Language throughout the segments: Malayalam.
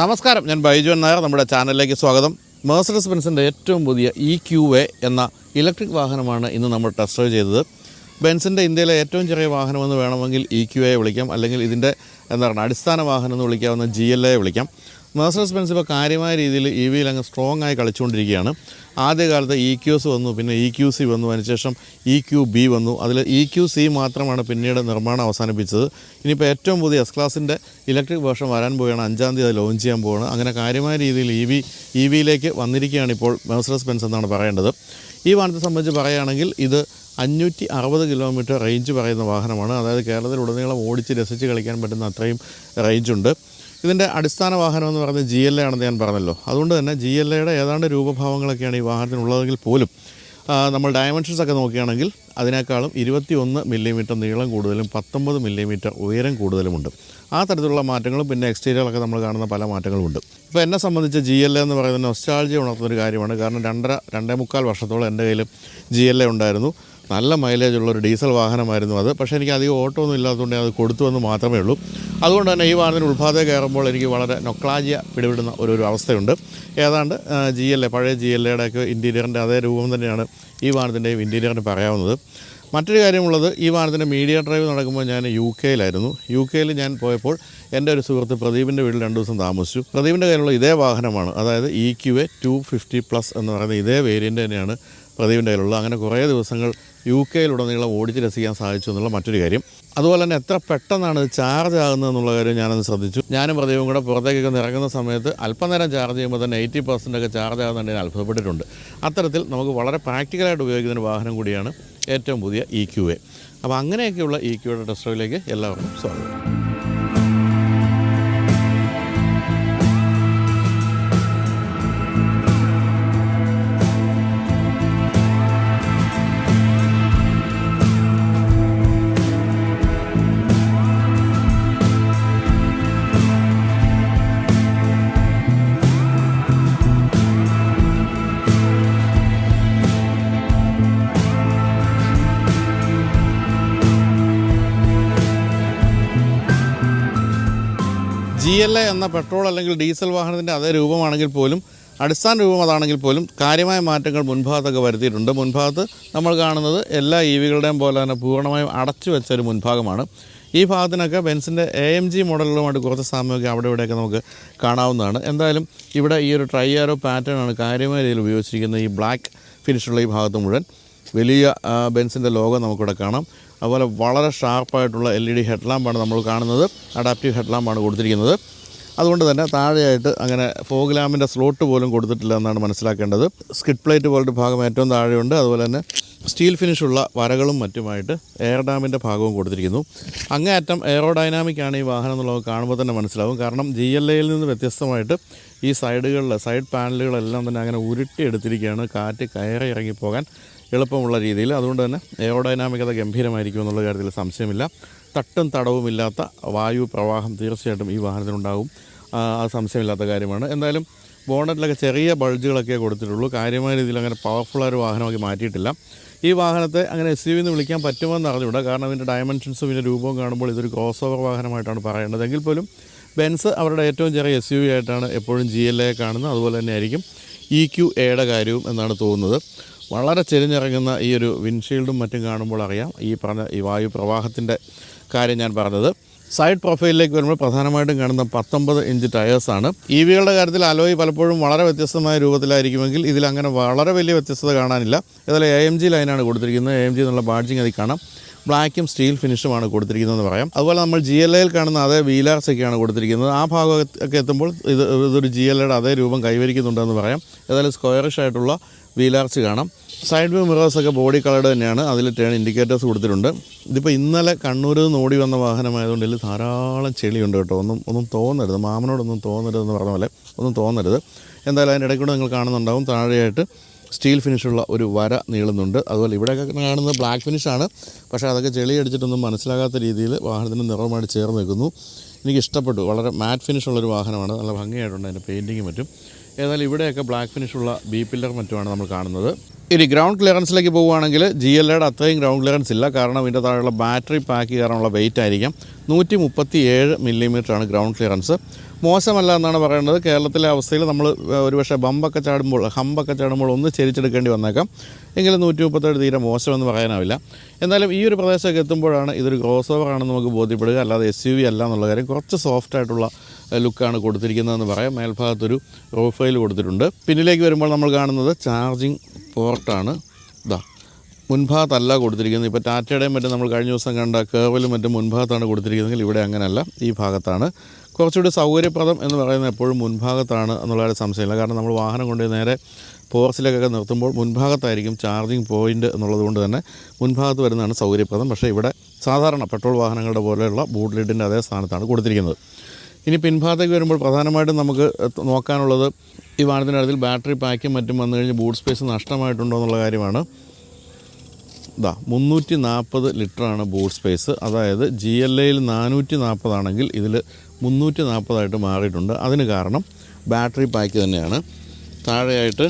നമസ്കാരം. ഞാൻ ബൈജു നായർ. നമ്മുടെ ചാനലിലേക്ക് സ്വാഗതം. മേഴ്സഡസ് ബെൻസിന്റെ ഏറ്റവും പുതിയ ഇ ക്യു എ എന്ന ഇലക്ട്രിക് വാഹനമാണ് ഇന്ന് നമ്മൾ ടെസ്റ്റ് ഡ്രൈവ് ചെയ്തത്. ബെൻസിന്റെ ഇന്ത്യയിലെ ഏറ്റവും ചെറിയ വാഹനമെന്ന് വേണമെങ്കിൽ ഇ ക്യു എ വിളിക്കാം. അല്ലെങ്കിൽ ഇതിന്റെ എന്താ പറയുക അടിസ്ഥാന വാഹനം എന്ന് വിളിക്കാവുന്ന ജി എൽ എ വിളിക്കാം. മേഴ്സഡസ് ബെൻസ് ഇപ്പോൾ കാര്യമായ രീതിയിൽ ഇ വിയിൽ അങ്ങ് സ്ട്രോങ് ആയി കളിച്ചുകൊണ്ടിരിക്കുകയാണ്. ആദ്യകാലത്ത് ഇ ക്യൂസ് വന്നു പിന്നെ ഇ ക്യു സി വന്നു അതിനുശേഷം ഇ ക്യു ബി വന്നു. അതിൽ ഇ ക്യു സി മാത്രമാണ് പിന്നീട് നിർമ്മാണം അവസാനിപ്പിച്ചത്. ഇനിയിപ്പോൾ ഏറ്റവും പുതിയ എസ് ക്ലാസിന്റെ ഇലക്ട്രിക് വേർഷൻ വരാൻ പോവുകയാണ്. അഞ്ചാം തീയതി ലോഞ്ച് ചെയ്യാൻ പോവുകയാണ്. അങ്ങനെ കാര്യമായ രീതിയിൽ ഇ വി ഇ വിയിലേക്ക് വന്നിരിക്കുകയാണ് ഇപ്പോൾ മേഴ്സഡസ് ബെൻസ് എന്നാണ് പറയേണ്ടത്. ഈ വാഹനത്തെ സംബന്ധിച്ച് പറയുകയാണെങ്കിൽ ഇത് അഞ്ഞൂറ്റി അറുപത് കിലോമീറ്റർ റേഞ്ച് പറയുന്ന വാഹനമാണ്. അതായത് കേരളത്തിലുടനീളം ഓടിച്ച് രസിച്ച് കളിക്കാൻ പറ്റുന്ന അത്രയും റേഞ്ചുണ്ട് ഇതിന്റെ അടിസ്ഥാന വാഹനം എന്ന് പറയുന്നത് ജി എൽ എ ആണെന്ന് ഞാൻ പറഞ്ഞല്ലോ. അതുകൊണ്ട് തന്നെ ജി എൽ എയുടെ ഏതാണ്ട് രൂപഭാവങ്ങളൊക്കെയാണ് ഈ വാഹനത്തിനുള്ളതെങ്കിൽ പോലും നമ്മൾ ഡയമെൻഷൻസ് ഒക്കെ നോക്കുകയാണെങ്കിൽ അതിനേക്കാളും ഇരുപത്തി ഒന്ന് മില്ലിമീറ്റർ നീളം കൂടുതലും പത്തൊമ്പത് മില്ലിമീറ്റർ ഉയരം കൂടുതലുമുണ്ട്. ആ തരത്തിലുള്ള മാറ്റങ്ങളും പിന്നെ എക്സ്റ്റീരിയറൊക്കെ നമ്മൾ കാണുന്ന പല മാറ്റങ്ങളുമുണ്ട്. ഇപ്പോൾ എന്നെ സംബന്ധിച്ച് ജി എൽ എ എന്ന് പറയുന്നത് നൊസ്റ്റാൾജി ഉണർത്തുന്ന ഒരു കാര്യമാണ്. കാരണം രണ്ടര രണ്ടേ മുക്കാൽ വർഷത്തോളം എന്റെ കയ്യിൽ ജി എൽ എ ഉണ്ടായിരുന്നു. നല്ല മൈലേജ് ഉള്ള ഒരു ഡീസൽ വാഹനമായിരുന്നു അത്. പക്ഷേ എനിക്ക് അധികം ഓട്ടോ ഒന്നും ഇല്ലാത്തതുകൊണ്ട് അത് കൊടുത്തു എന്ന് മാത്രമേ ഉള്ളൂ. അതുകൊണ്ട് തന്നെ ഈ വാഹനത്തിന് ഉൾഭാഗത്തെ കയറുമ്പോൾ എനിക്ക് വളരെ നൊക്ലാജിയ പിടിപെടുന്ന ഒരു ഒരു അവസ്ഥയുണ്ട്. ഏതാണ്ട് ജി എൽ എ പഴയ ജി എൽ എയുടെ ഒക്കെ ഇന്റീരിയറിന്റെ അതേ രൂപം തന്നെയാണ് ഈ വാഹനത്തിന്റെയും ഇന്റീരിയറിന് പറയാവുന്നത്. മറ്റൊരു കാര്യമുള്ളത് ഈ വാഹനത്തിന്റെ മീഡിയ ഡ്രൈവ് നടക്കുമ്പോൾ ഞാൻ യു കെയിലായിരുന്നു യു കെയിൽ ഞാൻ പോയപ്പോൾ എന്റെ ഒരു സുഹൃത്ത് പ്രദീപിന്റെ വീട്ടിൽ രണ്ട് ദിവസം താമസിച്ചു. പ്രദീപിന്റെ കയ്യിലുള്ള ഇതേ വാഹനമാണ് അതായത് E Q A two fifty plus എന്ന് പറയുന്ന ഇതേ വേരിയന്റ് തന്നെയാണ് പ്രദീപിന്റെ കയ്യിലുള്ളത് അങ്ങനെ കുറേ ദിവസങ്ങൾ യു കെയിലുടനീളം ഓടിച്ച് രസിക്കാൻ സാധിച്ചു എന്നുള്ള മറ്റൊരു കാര്യം. അതുപോലെ തന്നെ എത്ര പെട്ടെന്നാണ് ഇത് ചാർജ് ആകുന്നത് എന്നുള്ള കാര്യം ഞാനത് ശ്രദ്ധിച്ചു. ഞാനും പ്രദീപും കൂടെ പുറത്തേക്കൊക്കെ ഇറങ്ങുന്ന സമയത്ത് അല്പനേരം ചാർജ് ചെയ്യുമ്പോൾ തന്നെ എയ്റ്റി പെർസെന്റ് ഒക്കെ ചാർജ് ആകുന്നുണ്ട് ഞാൻ അത്ഭുതപ്പെട്ടിട്ടുണ്ട്. അത്തരത്തിൽ നമുക്ക് വളരെ പ്രാക്ടിക്കലായിട്ട് ഉപയോഗിക്കുന്ന ഒരു വാഹനം കൂടിയാണ് ഏറ്റവും പുതിയ ഇ ക്യു എ അപ്പോൾ അങ്ങനെയൊക്കെയുള്ള ഇ ക്യു എ ഡ്രൈവിലേക്ക് എല്ലാവർക്കും സ്വാഗതം. ജി എൽ എ എന്ന പെട്രോൾ അല്ലെങ്കിൽ ഡീസൽ വാഹനത്തിന്റെ അതേ രൂപമാണെങ്കിൽ പോലും അടിസ്ഥാന രൂപം അതാണെങ്കിൽ പോലും കാര്യമായ മാറ്റങ്ങൾ മുൻഭാഗത്തൊക്കെ വരുത്തിയിട്ടുണ്ട്. മുൻഭാഗത്ത് നമ്മൾ കാണുന്നത് എല്ലാ ഇ വികളുടെയും പോലെ തന്നെ പൂർണമായും അടച്ചു വെച്ച ഒരു മുൻഭാഗമാണ്. ഈ ഭാഗത്തിനൊക്കെ ബെൻസിന്റെ എ എം ജി മോഡലുകളുമായിട്ട് കുറച്ച് സാമ്യമൊക്കെ അവിടെ ഇവിടെയൊക്കെ നമുക്ക് കാണാവുന്നതാണ്. എന്തായാലും ഇവിടെ ഈ ഒരു ട്രൈ ആരോ പാറ്റേൺ ആണ് കാര്യമായ രീതിയിൽ ഉപയോഗിച്ചിരിക്കുന്നത്. ഈ ബ്ലാക്ക് ഫിനിഷുള്ള ഈ ഭാഗത്ത് മുഴുവൻ വലിയ ബെൻസിന്റെ ലോഗോ നമുക്കിവിടെ കാണാം. അതുപോലെ വളരെ ഷാർപ്പായിട്ടുള്ള എൽ ഇ ഡി ഹെഡ് ലാമ്പാണ് നമ്മൾ കാണുന്നത്. അഡാപ്റ്റീവ് ഹെഡ് ലാമ്പാണ് കൊടുത്തിരിക്കുന്നത്. അതുകൊണ്ട് തന്നെ താഴെയായിട്ട് അങ്ങനെ ഫോഗ് ലാമ്പിന്റെ സ്ലോട്ട് പോലും കൊടുത്തിട്ടില്ല എന്നാണ് മനസ്സിലാക്കേണ്ടത്. സ്കിഡ് പ്ലേറ്റ് പോലത്തെ ഭാഗം ഏറ്റവും താഴെയുണ്ട്. അതുപോലെ തന്നെ സ്റ്റീൽ ഫിനിഷുള്ള വരകളും മറ്റുമായിട്ട് എയർ ഡാമിന്റെ ഭാഗവും കൊടുത്തിരിക്കുന്നു. അങ്ങേയറ്റം എയറോഡൈനാമിക് ആണ് ഈ വാഹനം എന്നുള്ളത് കാണുമ്പോൾ തന്നെ മനസ്സിലാവും. കാരണം ജി എൽ എയിൽ നിന്ന് വ്യത്യസ്തമായിട്ട് ഈ സൈഡുകളിൽ സൈഡ് പാനലുകളെല്ലാം തന്നെ അങ്ങനെ ഉരുട്ടി എടുത്തിരിക്കുകയാണ് കാറ്റ് കയറി ഇറങ്ങിപ്പോകാൻ എളുപ്പമുള്ള രീതിയിൽ. അതുകൊണ്ട് തന്നെ എയോഡൈനാമികത ഗംഭീരമായിരിക്കും എന്നുള്ള കാര്യത്തിൽ സംശയമില്ല. തട്ടും തടവുമില്ലാത്ത വായു പ്രവാഹം തീർച്ചയായിട്ടും ഈ വാഹനത്തിനുണ്ടാകും. അത് സംശയമില്ലാത്ത കാര്യമാണ്. എന്തായാലും ബോണറ്റിലൊക്കെ ചെറിയ ബൾജുകളൊക്കെ കൊടുത്തിട്ടുള്ളൂ. കാര്യമായ രീതിയിൽ അങ്ങനെ പവർഫുൾ ഒരു വാഹനമാക്കി മാറ്റിയിട്ടില്ല. ഈ വാഹനത്തെ അങ്ങനെ എസ് യു എന്ന് വിളിക്കാൻ പറ്റുമെന്ന് അറിഞ്ഞുകൂടാ. കാരണം ഇതിന്റെ ഡയമെൻഷൻസും ഇതിന്റെ രൂപവും കാണുമ്പോൾ ഇതൊരു ക്രോസ് ഓവർ വാഹനമായിട്ടാണ് പറയേണ്ടത്. എങ്കിൽ പോലും ബെൻസ് അവരുടെ ഏറ്റവും ചെറിയ എസ് യു വി ആയിട്ടാണ് എപ്പോഴും ജി എൽ എ കാണുന്നത്. അതുപോലെ തന്നെ ആയിരിക്കും ഇ ക്യു എയുടെ കാര്യവും എന്നാണ് തോന്നുന്നത്. വളരെ ചെരിഞ്ഞിറങ്ങുന്ന ഈ ഒരു വിൻഷീൽഡും മറ്റും കാണുമ്പോൾ അറിയാം. ഈ പറഞ്ഞ ഈ വായു പ്രവാഹത്തിന്റെ കാര്യം ഞാൻ പറഞ്ഞത്. സൈഡ് പ്രൊഫൈലിലേക്ക് വരുമ്പോൾ പ്രധാനമായിട്ടും കാണുന്ന പത്തൊമ്പത് ഇഞ്ച് ടയേഴ്സാണ് ഇ വികളുടെ കാര്യത്തിൽ അലോയി പലപ്പോഴും വളരെ വ്യത്യസ്തമായ രൂപത്തിലായിരിക്കുമെങ്കിൽ ഇതിൽ അങ്ങനെ വളരെ വലിയ വ്യത്യസ്തത കാണാനില്ല. ഇതിൽ എ എം ജി ലൈനാണ് കൊടുത്തിരിക്കുന്നത്. എ എം ജി എന്നുള്ള ബാഡ്ജിങ് അതിൽ കാണാം. ബ്ലാക്കും സ്റ്റീൽ ഫിനിഷുമാണ് കൊടുത്തിരിക്കുന്നതെന്ന് പറയാം. അതുപോലെ നമ്മൾ ജി എൽ എയിൽ കാണുന്ന അതേ വീലാർസ് ഒക്കെയാണ് കൊടുത്തിരിക്കുന്നത്. ആ ഭാഗമൊക്കെ എത്തുമ്പോൾ ഇത് ഇതൊരു ജി എൽ എയുടെ അതേ രൂപം കൈവരിക്കുന്നുണ്ടെന്ന് പറയാം. ഏതായാലും സ്ക്വയറിഷ് ആയിട്ടുള്ള വീലാർസ് കാണാം. സൈഡ് വ്യൂ മിറേഴ്സൊക്കെ ബോഡി കളർഡ് തന്നെയാണ്. അതിൽ ടേൺ ഇൻഡിക്കേറ്റേഴ്സ് കൊടുത്തിട്ടുണ്ട്. ഇതിപ്പോൾ ഇന്നലെ കണ്ണൂരിൽ നിന്ന് ഓടി വന്ന വാഹനമായതുകൊണ്ട് ഇതിൽ ധാരാളം ചെളിയുണ്ട് കേട്ടോ. ഒന്നും ഒന്നും തോന്നരുത്. മാമനോടൊന്നും തോന്നരുതെന്ന് പറഞ്ഞ പോലെ ഒന്നും തോന്നരുത്. എന്തായാലും അതിന്റെ ഇടയ്ക്കൂടെ നിങ്ങൾ കാണുന്നുണ്ടാവും. താഴെയായിട്ട് സ്റ്റീൽ ഫിനിഷുള്ള ഒരു വര നീളുന്നുണ്ട്. അതുപോലെ ഇവിടെയൊക്കെ കാണുന്നത് ബ്ലാക്ക് ഫിനിഷാണ് പക്ഷേ അതൊക്കെ ചെളി അടിച്ചിട്ടൊന്നും മനസ്സിലാകാത്ത രീതിയിൽ വാഹനത്തിന്റെ നിറവുമായിട്ട് ചേർന്ന് നിൽക്കുന്നു. എനിക്ക് ഇഷ്ടപ്പെട്ടു വളരെ മാറ്റ് ഫിനിഷുള്ളൊരു വാഹനമാണ്. നല്ല ഭംഗിയായിട്ടുണ്ട്. അതിന്റെ പെയിന്റിങ്ങും മറ്റും. ഏതായാലും ഇവിടെയൊക്കെ ബ്ലാക്ക് ഫിനിഷുള്ള ബി പില്ലർ മറ്റുമാണ് നമ്മൾ കാണുന്നത്. ഇനി ഗ്രൗണ്ട് ക്ലിയറൻസിലേക്ക് പോവുകയാണെങ്കിൽ ജി എൽ എയുടെ അത്രയും ഗ്രൗണ്ട് ക്ലിയറൻസ് ഇല്ല. കാരണം ഇതിന്റെ താഴെയുള്ള ബാറ്ററി പാക്ക് ചെയ്യാനുള്ള വെയിറ്റ് ആയിരിക്കും. നൂറ്റി മുപ്പത്തി ഏഴ് മില്ലിമീറ്ററാണ് ഗ്രൗണ്ട് ക്ലിയറൻസ് മോശമല്ല എന്നാണ് പറയുന്നത്. കേരളത്തിലെ അവസ്ഥയിൽ നമ്മൾ ഒരുപക്ഷെ ബമ്പൊക്കെ ചാടുമ്പോൾ ഹമ്പൊക്കെ ചാടുമ്പോൾ ഒന്ന് ചരിച്ചെടുക്കേണ്ടി വന്നേക്കാം. എങ്കിലും നൂറ്റി മുപ്പത്തേഴ് തീരെ മോശമെന്ന് പറയാനാവില്ല. എന്നാലും ഈ ഒരു പ്രദേശമൊക്കെ എത്തുമ്പോഴാണ് ഇതൊരു ക്രോസ് ഓവർ ആണെന്ന് നമുക്ക് ബോധ്യപ്പെടുക. അല്ലാതെ എസ് യു വി അല്ല എന്നുള്ള കാര്യം കുറച്ച് സോഫ്റ്റ് ആയിട്ടുള്ള ലുക്കാണ് കൊടുത്തിരിക്കുന്നതെന്ന് പറയാം. മേൽഭാഗത്തൊരു റോഫൈൽ കൊടുത്തിട്ടുണ്ട്. പിന്നിലേക്ക് വരുമ്പോൾ നമ്മൾ കാണുന്നത് ചാർജിങ് പോർട്ടാണ് ഇതാ മുൻഭാഗത്തല്ല കൊടുത്തിരിക്കുന്നത്. ഇപ്പോൾ ടാറ്റയുടെയും മറ്റും നമ്മൾ കഴിഞ്ഞ ദിവസം കണ്ട കേവലും മറ്റും മുൻഭാഗത്താണ് കൊടുത്തിരിക്കുന്നതെങ്കിൽ ഇവിടെ അങ്ങനെയല്ല ഈ ഭാഗത്താണ്. കുറച്ചുകൂടി സൗകര്യപ്രദം എന്ന് പറയുന്നത് എപ്പോഴും മുൻഭാഗത്താണ് എന്നുള്ള സംശയമില്ല. കാരണം നമ്മൾ വാഹനം കൊണ്ട് നേരെ പോർച്ചിലേക്കൊക്കെ നിർത്തുമ്പോൾ മുൻഭാഗത്തായിരിക്കും ചാർജിങ് പോയിന്റ് എന്നുള്ളത് കൊണ്ട് തന്നെ മുൻഭാഗത്ത് വരുന്നതാണ് സൗകര്യപ്രദം. പക്ഷേ ഇവിടെ സാധാരണ പെട്രോൾ വാഹനങ്ങളുടെ പോലെയുള്ള ബൂട്ട് ലിഡിന്റെ അതേ സ്ഥാനത്താണ് കൊടുത്തിരിക്കുന്നത്. ഇനി പിൻഭാഗത്തേക്ക് വരുമ്പോൾ പ്രധാനമായിട്ടും നമുക്ക് നോക്കാനുള്ളത് ഈ വാഹനത്തിന്റെ കാര്യത്തിൽ ബാറ്ററി പാക്കും മറ്റും വന്നു കഴിഞ്ഞ് ബൂട്ട് സ്പേസ് നഷ്ടമായിട്ടുണ്ടോ എന്നുള്ള കാര്യമാണ്. ഇതാ മുന്നൂറ്റി നാൽപ്പത് ലിറ്ററാണ് ബൂട്ട് സ്പേസ്. അതായത് ജി എൽ എയിൽ നാനൂറ്റി നാൽപ്പതാണെങ്കിൽ ഇതിൽ മുന്നൂറ്റി നാൽപ്പതായിട്ട് മാറിയിട്ടുണ്ട്. അതിന് കാരണം ബാറ്ററി പാക്ക് തന്നെയാണ്. താഴെയായിട്ട്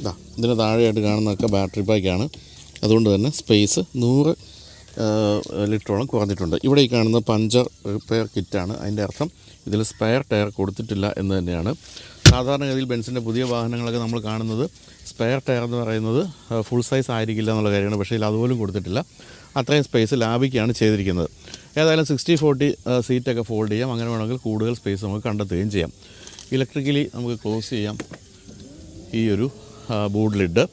ഇതാ ഇതിന് താഴെയായിട്ട് കാണുന്നതൊക്കെ ബാറ്ററി പാക്കാണ്. അതുകൊണ്ട് തന്നെ സ്പേസ് നൂറ് ലിറ്ററോളം കുറഞ്ഞിട്ടുണ്ട്. ഇവിടെ ഈ കാണുന്ന പഞ്ചർ റിപ്പയർ കിറ്റാണ്. അതിന്റെ അർത്ഥം ഇതിൽ സ്പെയർ ടയർ കൊടുത്തിട്ടില്ല എന്ന് തന്നെയാണ്. സാധാരണഗതിയിൽ ബെൻസിന്റെ പുതിയ വാഹനങ്ങളൊക്കെ നമ്മൾ കാണുന്നത് സ്പെയർ ടയർ എന്ന് പറയുന്നത് ഫുൾ സൈസ് ആയിരിക്കില്ല എന്നുള്ള കാര്യമാണ്. പക്ഷേ ഇതിൽ അതുപോലും കൊടുത്തിട്ടില്ല. അത്രയും സ്പേസ് ലാഭിക്കുകയാണ് ചെയ്തിരിക്കുന്നത്. ഏതായാലും സിക്സ്റ്റി ഫോർട്ടി സീറ്റൊക്കെ ഫോൾഡ് ചെയ്യാം. അങ്ങനെ വേണമെങ്കിൽ കൂടുതൽ സ്പേസ് നമുക്ക് കണ്ടെത്തുകയും ചെയ്യാം. ഇലക്ട്രിക്കലി നമുക്ക് ക്ലോസ് ചെയ്യാം ഈ ഒരു ബൂഡ് ലിഡ്.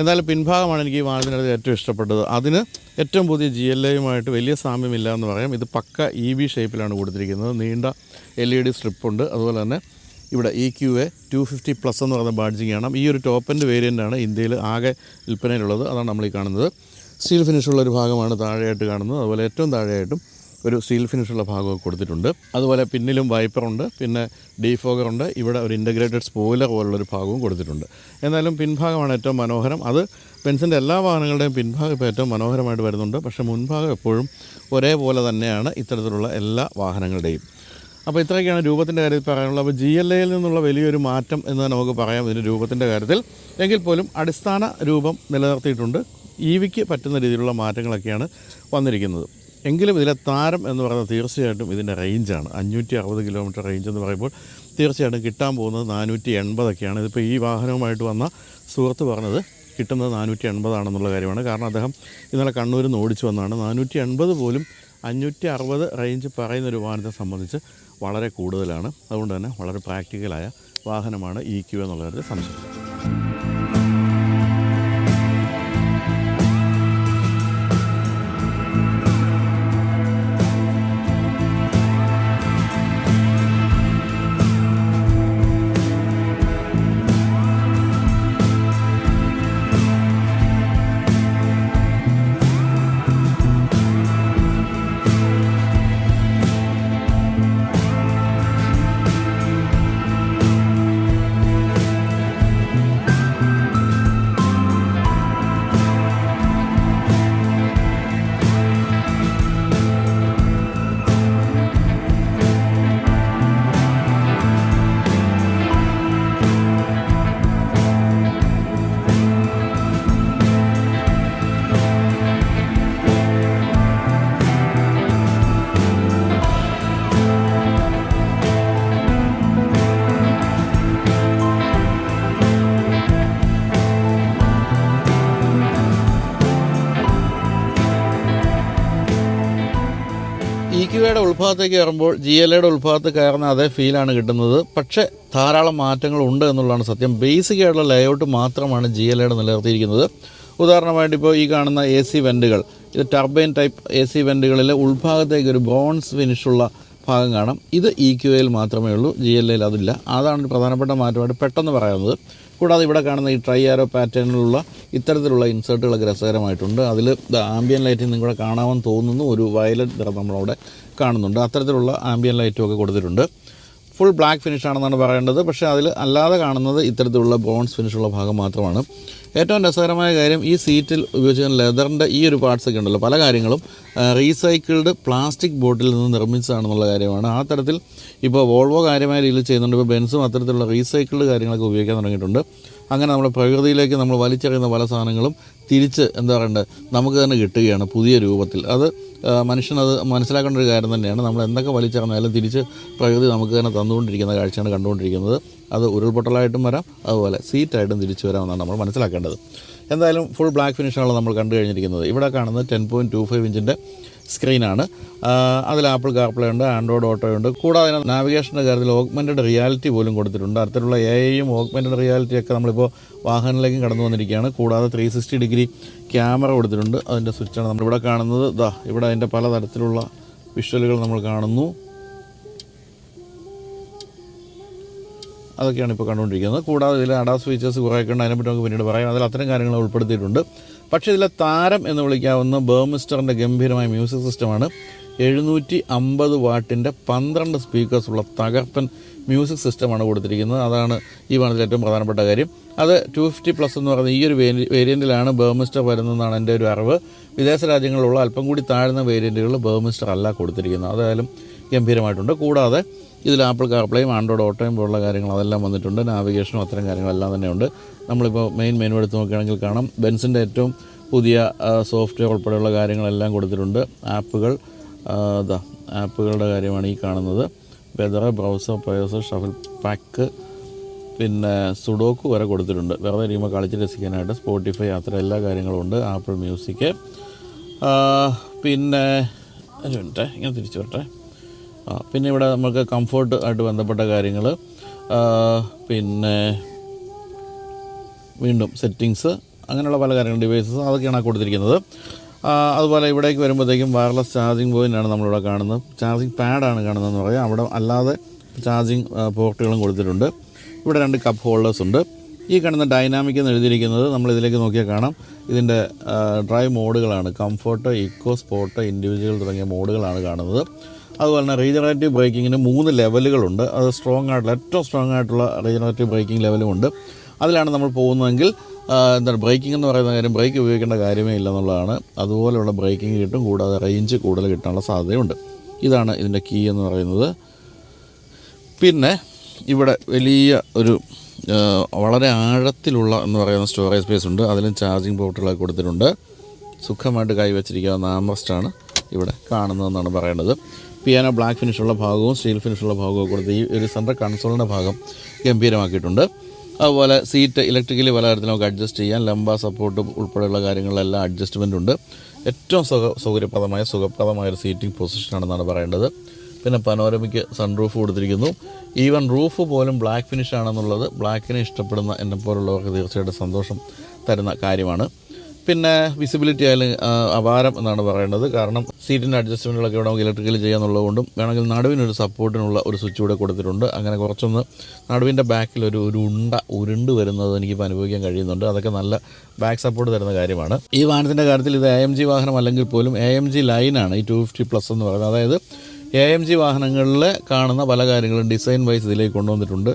എന്നാലും പിൻഭാഗമാണ് എനിക്ക് ഈ വാഹനത്തിനകത്ത് ഏറ്റവും ഇഷ്ടപ്പെട്ടത്. അതിന് ഏറ്റവും പുതിയ ജി എൽ എയുമായിട്ട് വലിയ സാമ്യമില്ല എന്ന് പറയാം. ഇത് പക്ക ഇ വി ഷേപ്പിലാണ് കൊടുത്തിരിക്കുന്നത്. നീണ്ട എൽ ഇ ഡി സ്ട്രിപ്പുണ്ട് അതുപോലെ തന്നെ ഇവിടെ E Q A two fifty plus എന്ന് പറയുന്ന ബാഡ്ജിങ് കാണാം ഈ ഒരു ടോപ്പിന്റെ വേരിയന്റാണ് ഇന്ത്യയിൽ ആകെ വിൽപ്പനയിലുള്ളത്. അതാണ് നമ്മൾ ഈ കാണുന്നത്. സ്റ്റീൽ ഫിനിഷുള്ള ഒരു ഭാഗമാണ് താഴെയായിട്ട് കാണുന്നത്. അതുപോലെ ഏറ്റവും താഴെയായിട്ടും ഒരു സ്റ്റീൽ ഫിനിഷുള്ള ഭാഗമൊക്കെ കൊടുത്തിട്ടുണ്ട്. അതുപോലെ പിന്നിലും വൈപ്പറുണ്ട് പിന്നെ ഡീഫോഗറുണ്ട് ഇവിടെ ഒരു ഇന്റഗ്രേറ്റഡ് സ്പോയിലർ പോലുള്ളൊരു ഭാഗവും കൊടുത്തിട്ടുണ്ട്. എന്നാലും പിൻഭാഗമാണ് ഏറ്റവും മനോഹരം. അത് ബെൻസിന്റെ എല്ലാ വാഹനങ്ങളുടെയും പിൻഭാഗം ഇപ്പോൾ ഏറ്റവും മനോഹരമായിട്ട് വരുന്നുണ്ട്. പക്ഷേ മുൻഭാഗം എപ്പോഴും ഒരേപോലെ തന്നെയാണ് ഇത്തരത്തിലുള്ള എല്ലാ വാഹനങ്ങളുടെയും. അപ്പോൾ ഇത്രയൊക്കെയാണ് രൂപത്തിന്റെ കാര്യത്തിൽ പറയാനുള്ളത്. അപ്പോൾ ജി എൽ എയിൽ നിന്നുള്ള വലിയൊരു മാറ്റം എന്ന് നമുക്ക് പറയാം ഇതിന്റെ രൂപത്തിന്റെ കാര്യത്തിൽ. എങ്കിൽ പോലും അടിസ്ഥാന രൂപം നിലനിർത്തിയിട്ടുണ്ട്. ഇ വിക്ക് പറ്റുന്ന രീതിയിലുള്ള മാറ്റങ്ങളൊക്കെയാണ് വന്നിരിക്കുന്നത്. എങ്കിലും ഇതിലെ താരം എന്ന് പറയുന്നത് തീർച്ചയായിട്ടും ഇതിന്റെ റേഞ്ചാണ്. അഞ്ഞൂറ്റി അറുപത് കിലോമീറ്റർ റേഞ്ച് എന്ന് പറയുമ്പോൾ തീർച്ചയായിട്ടും കിട്ടാൻ പോകുന്നത് നാനൂറ്റി എൺപതൊക്കെയാണ് ഇതിപ്പോൾ ഈ വാഹനവുമായിട്ട് വന്ന സുഹൃത്ത് പറഞ്ഞത് കിട്ടുന്നത് നാനൂറ്റി എൺപതാണെന്നുള്ള കാര്യമാണ്. കാരണം അദ്ദേഹം ഇന്നലെ കണ്ണൂരിൽ നിന്ന് ഓടിച്ചു വന്നതാണ്. നാനൂറ്റി എൺപത് പോലും അഞ്ഞൂറ്റി അറുപത് റേഞ്ച് പറയുന്ന ഒരു വാഹനത്തെ സംബന്ധിച്ച് വളരെ കൂടുതലാണ്. അതുകൊണ്ട് തന്നെ വളരെ പ്രാക്ടിക്കലായ വാഹനമാണ് ഇ ക്യു എന്നുള്ളവരുടെ സംശയം. ഉൾഭാഗത്തേക്ക് കയറുമ്പോൾ ജി എൽ എയുടെ ഉൾഭാഗത്ത് കയറുന്ന അതേ ഫീലാണ് കിട്ടുന്നത്. പക്ഷേ ധാരാളം മാറ്റങ്ങൾ ഉണ്ട് എന്നുള്ളതാണ് സത്യം. ബേസിക് ആയിട്ടുള്ള ലേഔട്ട് മാത്രമാണ് ജി എൽ എയുടെ നിലനിർത്തിയിരിക്കുന്നത്. ഉദാഹരണമായിട്ട് ഇപ്പോൾ ഈ കാണുന്ന എ സി വെന്റുകൾ ഇത് ടർബൈൻ ടൈപ്പ് എ സി വെന്റുകളിലെ ഉൾഭാഗത്തേക്ക് ഒരു ബ്രോൺസ് ഫിനിഷുള്ള ഭാഗം കാണാം. ഇത് ഇ ക്യു എയിൽ മാത്രമേ ഉള്ളൂ. ജി എൽ എയിൽ അതില്ല. അതാണ് പ്രധാനപ്പെട്ട മാറ്റമായിട്ട് പെട്ടെന്ന് പറയാവുന്നത് കൂടാതെ ഇവിടെ കാണുന്ന ഈ ട്രൈ ആരോ പാറ്റേണിലുള്ള ഇത്തരത്തിലുള്ള ഇൻസേർട്ടുകളൊക്കെ രസകരമായിട്ടുണ്ട്. അതിൽ ആംബിയൻ ലൈറ്റിൽ നിങ്ങളെ കാണാമെന്ന് തോന്നുന്നു. ഒരു വയലറ്റ് നിറം നമ്മളവിടെ കാണുന്നുണ്ട്. അത്തരത്തിലുള്ള ആംബിയൻ ലൈറ്റും ഒക്കെ കൊടുത്തിട്ടുണ്ട്. ഫുൾ ബ്ലാക്ക് ഫിനിഷ് ആണെന്നാണ് പറയേണ്ടത്. പക്ഷേ അതിൽ അല്ലാതെ കാണുന്നത് ഇത്തരത്തിലുള്ള ബോൺസ് ഫിനിഷുള്ള ഭാഗം മാത്രമാണ്. ഏറ്റവും രസകരമായ കാര്യം ഈ സീറ്റിൽ ഉപയോഗിച്ചിരുന്ന ലെതറിന്റെ ഈ ഒരു പാർട്സ് ഒക്കെ ഉണ്ടല്ലോ. പല കാര്യങ്ങളും റീസൈക്കിൾഡ് പ്ലാസ്റ്റിക് ബോട്ടിൽ നിന്ന് നിർമ്മിച്ചതാണെന്നുള്ള കാര്യമാണ്. ആ തരത്തിൽ ഇപ്പോൾ വോൾവോ കാര്യമായ രീതിയിൽ ചെയ്യുന്നുണ്ട്. ഇപ്പോൾ ബെൻസും അത്തരത്തിലുള്ള റീസൈക്കിൾഡ് കാര്യങ്ങളൊക്കെ ഉപയോഗിക്കാൻ തുടങ്ങിയിട്ടുണ്ട്. അങ്ങനെ നമ്മുടെ പ്രകൃതിയിലേക്ക് നമ്മൾ വലിച്ചെറിയുന്ന പല സാധനങ്ങളും തിരിച്ച് എന്താ പറയണ്ടത് നമുക്ക് തന്നെ കിട്ടുകയാണ് പുതിയ രൂപത്തിൽ. അത് മനുഷ്യനത് മനസ്സിലാക്കേണ്ട ഒരു കാര്യം തന്നെയാണ്. നമ്മൾ എന്തൊക്കെ വലിച്ചെറിഞ്ഞാലും തിരിച്ച് പ്രകൃതി നമുക്ക് തന്നെ തന്നുകൊണ്ടിരിക്കുന്ന കാഴ്ചയാണ് കണ്ടുകൊണ്ടിരിക്കുന്നത്. അത് ഉരുൾപൊട്ടലായിട്ടും വരാം അതുപോലെ സീറ്റായിട്ടും തിരിച്ചു വരാമെന്നാണ് നമ്മൾ മനസ്സിലാക്കേണ്ടത്. എന്തായാലും ഫുൾ ബ്ലാക്ക് ഫിനിഷാണ് നമ്മൾ കണ്ടു കഴിഞ്ഞിരിക്കുന്നത്. ഇവിടെ കാണുന്നത് ടെൻ പോയിന്റ് ടു ഫൈവ് ഇഞ്ചിന്റെ സ്ക്രീനാണ് അതിൽ ആപ്പിൾ കാർപ്ലേ ഉണ്ട് ആൻഡ്രോയിഡ് ഓട്ടോ ഉണ്ട്. കൂടാതെ നാവിഗേഷന്റെ കാര്യത്തിൽ ഓഗ്മെന്റഡ് റിയാലിറ്റി പോലും കൊടുത്തിട്ടുണ്ട്. അത്തരത്തിലുള്ള എ ഐയും ഓഗ്മെന്റഡ് റിയാലിറ്റിയൊക്കെ നമ്മളിപ്പോൾ വാഹനത്തിലേക്കും കടന്നു വന്നിരിക്കുകയാണ്. കൂടാതെ ത്രീ സിക്സ്റ്റി ഡിഗ്രി ക്യാമറ കൊടുത്തിട്ടുണ്ട്. അതിന്റെ സ്വിച്ചാണ് നമ്മളിവിടെ കാണുന്നത്. ദാ ഇവിടെ അതിന്റെ പലതരത്തിലുള്ള വിഷ്വലുകൾ നമ്മൾ കാണുന്നു. അതൊക്കെയാണ് ഇപ്പോൾ കണ്ടുകൊണ്ടിരിക്കുന്നത്. കൂടാതെ ഇതിൽ അഡാസ് ഫീച്ചേഴ്സ് കുറേയൊക്കെ ഉണ്ട്. അതിനെപ്പറ്റി നമുക്ക് പിന്നീട് പറയാം. അതിൽ അത്തരം കാര്യങ്ങൾ ഉൾപ്പെടുത്തിയിട്ടുണ്ട്. പക്ഷേ ഇതിലെ താരം എന്ന് വിളിക്കാവുന്ന ബേമിസ്റ്ററിന്റെ ഗംഭീരമായ മ്യൂസിക് സിസ്റ്റമാണ്. എഴുന്നൂറ്റി അമ്പത് വാട്ടിന്റെ പന്ത്രണ്ട് സ്പീക്കേഴ്സ് ഉള്ള തകർപ്പൻ മ്യൂസിക് സിസ്റ്റമാണ് കൊടുത്തിരിക്കുന്നത്. അതാണ് ഈ വാഹനത്തിൽ ഏറ്റവും പ്രധാനപ്പെട്ട കാര്യം. അത് ടു ഫിഫ്റ്റി പ്ലസ് എന്ന് പറയുന്ന ഈ ഒരു വേരി വേരിയന്റിലാണ് ബേമിസ്റ്റർ വരുന്നതെന്നാണ് എന്റെ ഒരു അറിവ്. വിദേശ രാജ്യങ്ങളിലുള്ള അല്പം കൂടി താഴ്ന്ന വേരിയന്റുകൾ ബേമിസ്റ്റർ അല്ല കൊടുത്തിരിക്കുന്നത്. അതായാലും ഗംഭീരമായിട്ടുണ്ട്. കൂടാതെ ഇതിൽ ആപ്പിൾ കാർപ്ലേയും ആൻഡ്രോയിഡ് ഓട്ടോയും പോലുള്ള കാര്യങ്ങൾ അതെല്ലാം വന്നിട്ടുണ്ട്. നാവിഗേഷനും അത്തരം കാര്യങ്ങളെല്ലാം തന്നെയുണ്ട്. നമ്മളിപ്പോൾ മെയിൻ മെനു എടുത്ത് നോക്കുകയാണെങ്കിൽ കാണാം. ബെൻസിന്റെ ഏറ്റവും പുതിയ സോഫ്റ്റ്വെയർ ഉൾപ്പെടെയുള്ള കാര്യങ്ങളെല്ലാം കൊടുത്തിട്ടുണ്ട്. ആപ്പുകൾ ആപ്പുകളുടെ കാര്യമാണ് ഈ കാണുന്നത്. വെതർ ബ്രൗസർ പ്രയോസർ ഷഫിൽ പാക്ക് പിന്നെ സുഡോക്ക് വരെ കൊടുത്തിട്ടുണ്ട്. വെറുതെ ഇരിക്കുമ്പോൾ കളിച്ച് രസിക്കാനായിട്ട് സ്പോട്ടിഫൈ അത്ര എല്ലാ കാര്യങ്ങളും ഉണ്ട്. ആപ്പിൾ മ്യൂസിക് പിന്നെ ഒരു ഇങ്ങനെ തിരിച്ചു വരട്ടെ. പിന്നെ ഇവിടെ നമുക്ക് കംഫോർട്ട് ആയിട്ട് ബന്ധപ്പെട്ട കാര്യങ്ങൾ പിന്നെ വീണ്ടും സെറ്റിങ്സ് അങ്ങനെയുള്ള പല കാര്യങ്ങളും ഡിവൈസസ് അതൊക്കെയാണ് കൊടുത്തിരിക്കുന്നത്. അതുപോലെ ഇവിടേക്ക് വരുമ്പോഴത്തേക്കും വയർലെസ് ചാർജിങ് പോയിന്റാണ് നമ്മളിവിടെ കാണുന്നത്. ചാർജിങ് പാഡാണ് കാണുന്നതെന്ന് പറയാം. അവിടെ അല്ലാതെ ചാർജിങ് പോർട്ടുകളും കൊടുത്തിട്ടുണ്ട്. ഇവിടെ രണ്ട് കപ്പ് ഹോൾഡേഴ്സ് ഉണ്ട്. ഈ കാണുന്ന ഡൈനാമിക് എന്ന് എഴുതിയിരിക്കുന്നത് നമ്മൾ ഇതിലേക്ക് നോക്കിയാൽ കാണാം. ഇതിന്റെ ഡ്രൈവ് മോഡുകളാണ് കംഫോർട്ട് ഇക്കോ സ്പോർട്ട് ഇൻഡിവിജ്വൽ തുടങ്ങിയ മോഡുകളാണ് കാണുന്നത്. അതുപോലെ തന്നെ റീജനറേറ്റീവ് ബ്രേക്കിങ്ങിന് മൂന്ന് ലെവലുകളുണ്ട്. അത് സ്ട്രോങ് ആയിട്ടുള്ള ഏറ്റവും സ്ട്രോങ് ആയിട്ടുള്ള റീജനറേറ്റീവ് ബ്രേക്കിംഗ് ലെവലും ഉണ്ട് അതിലാണ് നമ്മൾ പോകുന്നതെങ്കിൽ എന്താണ് ബ്രേക്കിംഗ് എന്ന് പറയുന്ന കാര്യം ബ്രേക്ക് ഉപയോഗിക്കേണ്ട കാര്യമേ ഇല്ല എന്നുള്ളതാണ്. അതുപോലെയുള്ള ബ്രേക്കിംഗ് കിട്ടും കൂടാതെ റേഞ്ച് കൂടുതൽ കിട്ടാനുള്ള സാധ്യതയുണ്ട്. ഇതാണ് ഇതിന്റെ കീ എന്ന് പറയുന്നത്. പിന്നെ ഇവിടെ വലിയ ഒരു വളരെ ആഴത്തിലുള്ള എന്ന് പറയുന്ന സ്റ്റോറേജ് സ്പേസ് ഉണ്ട്. അതിലും ചാർജിങ് പോർട്ടുകളൊക്കെ കൊടുത്തിട്ടുണ്ട്. സുഖമായിട്ട് കൈവച്ചിരിക്കാവുന്ന ആംറസ്റ്റാണ് ഇവിടെ കാണുന്നതെന്നാണ് പറയേണ്ടത്. പിയാനോ ബ്ലാക്ക് ഫിനിഷുള്ള ഭാഗവും സ്റ്റീൽ ഫിനിഷുള്ള ഭാഗവും കൊടുത്ത് ഈ ഒരു സെൻട്രൽ കൺസോളിന്റെ ഭാഗം ഗംഭീരമാക്കിയിട്ടുണ്ട്. അതുപോലെ സീറ്റ് ഇലക്ട്രിക്കലി പല തരത്തിൽ നമുക്ക് അഡ്ജസ്റ്റ് ചെയ്യാം. ലംബ സപ്പോർട്ട് ഉൾപ്പെടെയുള്ള കാര്യങ്ങളിലെല്ലാം അഡ്ജസ്റ്റ്മെന്റ് ഉണ്ട്. ഏറ്റവും സുഖ സൗകര്യപ്രദമായ സുഖപ്രദമായ ഒരു സീറ്റിംഗ് പൊസിഷനാണെന്നാണ് പറയേണ്ടത്. പിന്നെ പനോരമിക്ക് സൺറൂഫ് കൊടുത്തിരിക്കുന്നു. ഈവൻ റൂഫ് പോലും ബ്ലാക്ക് ഫിനിഷ് ആണെന്നുള്ളത് ബ്ലാക്കിനെ ഇഷ്ടപ്പെടുന്ന എന്നെ പോലുള്ളവർക്ക് തീർച്ചയായിട്ടും സന്തോഷം തരുന്ന കാര്യമാണ്. പിന്നെ വിസിബിലിറ്റി ആയാലും അപാരം എന്നാണ് പറയേണ്ടത്. കാരണം സീറ്റിന്റെ അഡ്ജസ്റ്റ്മെന്റുകളൊക്കെ ഇവിടെ ഇലക്ട്രിക്കൽ ചെയ്യാന്നുള്ളതുകൊണ്ടും വേണമെങ്കിൽ നടുവിനൊരു സപ്പോർട്ടിനുള്ള ഒരു സ്വിച്ച് കൂടെ കൊടുത്തിട്ടുണ്ട്. അങ്ങനെ കുറച്ചൊന്ന് നടുവിന്റെ ബാക്കിൽ ഒരു ഒരു ഉണ്ട ഉരുണ്ട് വരുന്നത് എനിക്കിപ്പോൾ അനുഭവിക്കാൻ കഴിയുന്നുണ്ട്. അതൊക്കെ നല്ല ബാക്ക് സപ്പോർട്ട് തരുന്ന കാര്യമാണ്. ഈ വാഹനത്തിന്റെ കാര്യത്തിൽ ഇത് എ എം ജി വാഹനം അല്ലെങ്കിൽ പോലും എ എം ജി ലൈനാണ് ഈ ടു ഫിഫ്റ്റി പ്ലസ് എന്ന് പറയുന്നത്. അതായത് എ എം ജി വാഹനങ്ങളിൽ കാണുന്ന പല കാര്യങ്ങളും ഡിസൈൻ വൈസ് ഇതിലേക്ക് കൊണ്ടുവന്നിട്ടുണ്ട്.